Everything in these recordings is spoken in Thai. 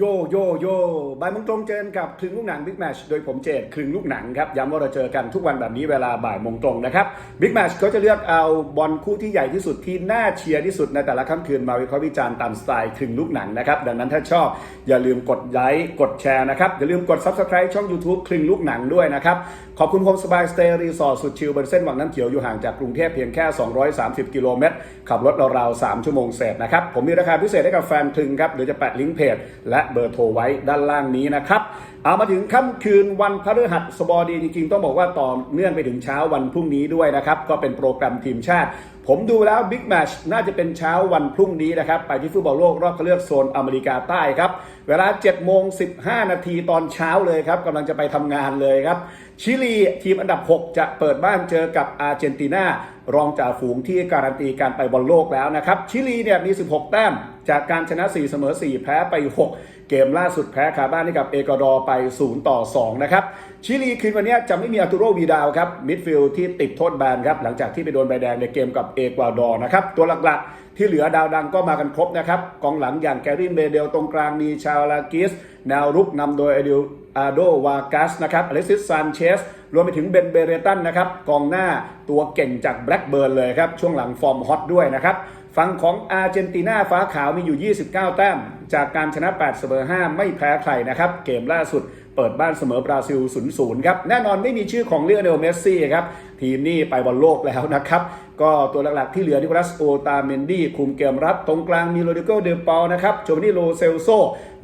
โยโยโยบ่ายโมงตรงเจอกันกับคลึงลูกหนังบิ๊กแมชโดยผมเจดคลึงลูกหนังครับ ย้ำว่าเราเจอกันทุกวันแบบนี้เวลาบ่ายโมงตรงนะครับบิ๊กแมชก็จะเลือกเอาบอลคู่ที่ใหญ่ที่สุดที่น่าเชียร์ที่สุดในแต่ละค่ำคืนมาวิเคราะห์วิจารณ์ตามสไตล์คลึงลูกหนังนะครับ ดังนั้นถ้าชอบอย่าลืมกดไลค์กดแชร์นะครับ อย่าลืมกด Subscribe ช่อง YouTube คลึงลูกหนังด้วยนะครับ ขอบคุณโฮมสบายสเตย์รีสอร์ทสุดชิลบนเส้นวังน้ำเขียวอยู่ห่างจากกรุงเทพเพียงแค่ 230 กิโลเมตรขับรถราวๆ3ชั่วโมงเศษนะครับผมมีราคาพิเศษให้กับแฟนคลึงครับเดี๋ยวจะแปะลิงก์เพจและเบอร์โทรไว้ด้านล่างนี้นะครับ เอามาถึงค่ำคืนวันพฤหัสบดีจริงๆ ต้องบอกว่าต่อเนื่องไปถึงเช้าวันพรุ่งนี้ด้วยนะครับ ก็เป็นโปรแกรมทีมชาติ ผมดูแล้วบิ๊กแมชน่าจะเป็นเช้าวันพรุ่งนี้นะครับ ไปที่ฟุตบอลโลกรอบคัดเลือกโซนอเมริกาใต้ครับ เวลา7โมง15 นาทีตอนเช้าเลยครับกำลังจะไปทำงานเลยครับ ชิลีทีมอันดับ 6 จะเปิดบ้านเจอกับอาร์เจนตินารองจ่าฝูงที่การันตีการไปบอลโลกแล้วนะครับ ชิลีเนี่ยมี 16 แต้มจากการชนะ 4 เสมอ 4 แพ้ไป 6 เกมล่าสุดแพ้คาบ้านให้กับเอกวาดอร์ไป 0 ต่อ 2 นะครับ ชิลีคืนวันนี้จะไม่มีอาตูโรวีดาวครับ มิดฟิลด์ที่ติดโทษแบนครับ หลังจากที่ไปโดนใบแดงในเกมกับเอกวาดอร์นะครับ ตัวหลักๆ ที่เหลือดาวดังก็มากันครบนะครับ กองหลังอย่างแกรินเบเดลตรงกลางมีชาลากิส แนวรุกนำโดยอดิลอาโดวากัสนะครับอเล็กซิสซานเชสรวมไปถึงเบนเบเรตันนะครับ กองหน้าตัวเก่งจากแบล็กเบิร์นเลยครับ ช่วงหลังฟอร์มฮอตด้วยนะครับ ฝั่งของอาร์เจนตินาฟ้าขาวมีอยู่ 29 แต้ม จากการชนะ 8 เสมอ 5 ไม่แพ้ใครนะครับ เกมล่าสุดเปิดบ้านเสมอบราซิล 0-0 ครับ แน่นอนไม่มีชื่อของเลียโนเมสซี่ครับ ทีมนี้ไปบอลโลกแล้วนะครับ ก็ตัวหลักๆที่เหลือนิโคลัสโอตาเมนดี้คุมเกมรับ ตรงกลางมีโรดิโกเดปอลนะครับโจวานิโลเซลโซ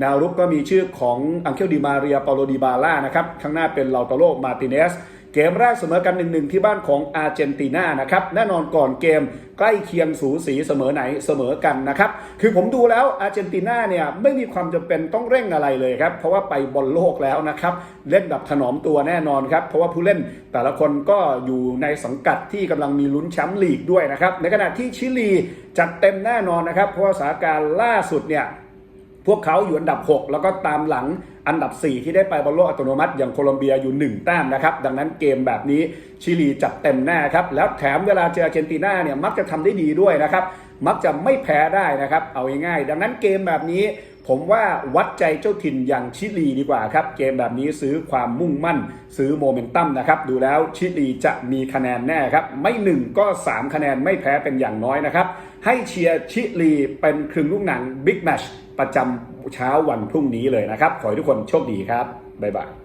แนวรุกก็มีชื่อของอังเคลดิมาเรียปาโลดิบาล่านะครับข้างหน้าเป็นลาตาโลมาติเนส เกมแรกเสมอกัน 1-1 ที่บ้านของอาร์เจนตินานะครับ แน่นอนก่อนเกมใกล้เคียงสูสีเสมอไหนเสมอกันนะครับ คือผมดูแล้วอาร์เจนตินาเนี่ยไม่มีความจำเป็นต้องเร่งอะไรเลยครับ เพราะว่าไปบอลโลกแล้วนะครับ เล่นแบบถนอมตัวแน่นอนครับ เพราะว่าผู้เล่นแต่ละคนก็อยู่ในสังกัดที่กำลังมีลุ้นแชมป์ลีกด้วยนะครับ ในขณะที่ชิลีจัดเต็มแน่นอนนะครับ เพราะว่าสถานการณ์ล่าสุดเนี่ย พวกเขาอยู่อันดับ 6 แล้วก็ตามหลังอันดับ 4 ที่ได้ไปบอลโลกอัตโนมัติอย่างโคลอมเบียอยู่ 1 แต้มนะครับ ดังนั้นเกมแบบนี้ชิลีจัดเต็มแน่ครับ แล้วแถมเวลาเจออาร์เจนตินาเนี่ยมักจะทำได้ดีด้วยนะครับ มักจะไม่แพ้ได้นะครับ เอาง่ายๆดังนั้นเกมแบบนี้ ผมว่าวัดใจเจ้าถิ่นอย่างชิลีดีกว่าครับ เกมแบบนี้ซื้อความมุ่งมั่น ซื้อโมเมนตัมนะครับดูแล้วชิลีจะมีคะแนนแน่ครับไม่1ก็ 3 คะแนนไม่แพ้เป็นอย่างน้อยนะครับ ให้เชียร์ชิลีเป็นครึ่งลูกหนังบิ๊กแมชประจำเช้าวันพรุ่งนี้เลยนะครับ ขอให้ทุกคนโชคดีครับ บ๊ายบาย